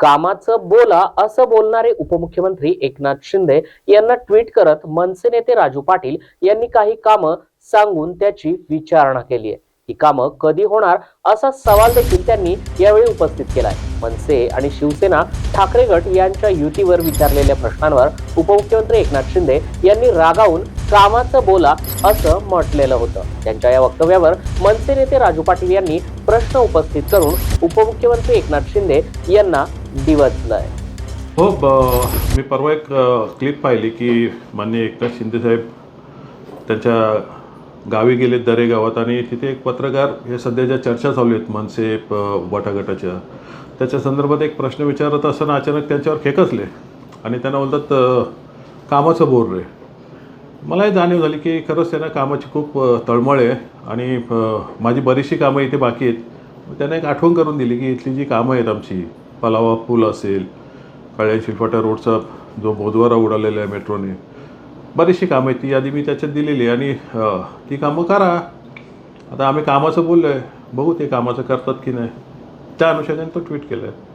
कामाचं बोला असं बोलणारे उपमुख्यमंत्री एकनाथ शिंदे यांना ट्विट करत मनसे नेते राजू पाटील यांनी काही कामं सांगून त्याची विचारणा केली आहे. ही कामं कधी होणार असा सवाल देखील त्यांनी यावेळी उपस्थित केलाय. मनसे आणि शिवसेना ठाकरे गट यांच्या युतीवर विचारलेल्या प्रश्नांवर उपमुख्यमंत्री एकनाथ शिंदे यांनी रागावून कामाचं बोला असं म्हटलेलं होतं. त्यांच्या या वक्तव्यावर मनसे नेते राजू पाटील यांनी प्रश्न उपस्थित करून उपमुख्यमंत्री एकनाथ शिंदे यांना दिवसलंय. हो ब मी परवा एक क्लिप पाहिली की माननीय एकनाथ शिंदेसाहेब त्यांच्या गावी गेले दरे गावात आणि तिथे एक पत्रकार हे सध्या ज्या चर्चा चालू आहेत मनसे प त्याच्या संदर्भात एक प्रश्न विचारत असताना अचानक त्यांच्यावर खेकसले आणि त्यांना बोलतात कामाचं बोर रे. मलाही जाणीव झाली की खरंच त्यांना कामाची खूप तळमळ आहे आणि माझी बरीचशी कामं इथे बाकी आहेत. त्यांना एक आठवण करून दिली की इथली जी कामं आहेत आमची पलावा पूल असेल कळ्या शिलफाटा रोडचा जो बोधवारा उडालेला आहे मेट्रोने बरीचशी कामं आहेत ती यादी मी त्याच्यात दिलेली आहे. आणि ती कामं करा. आता आम्ही कामाचं बोललो आहे बघू ते कामाचं करतात की नाही. त्या अनुषंगाने तो ट्विट केलं आहे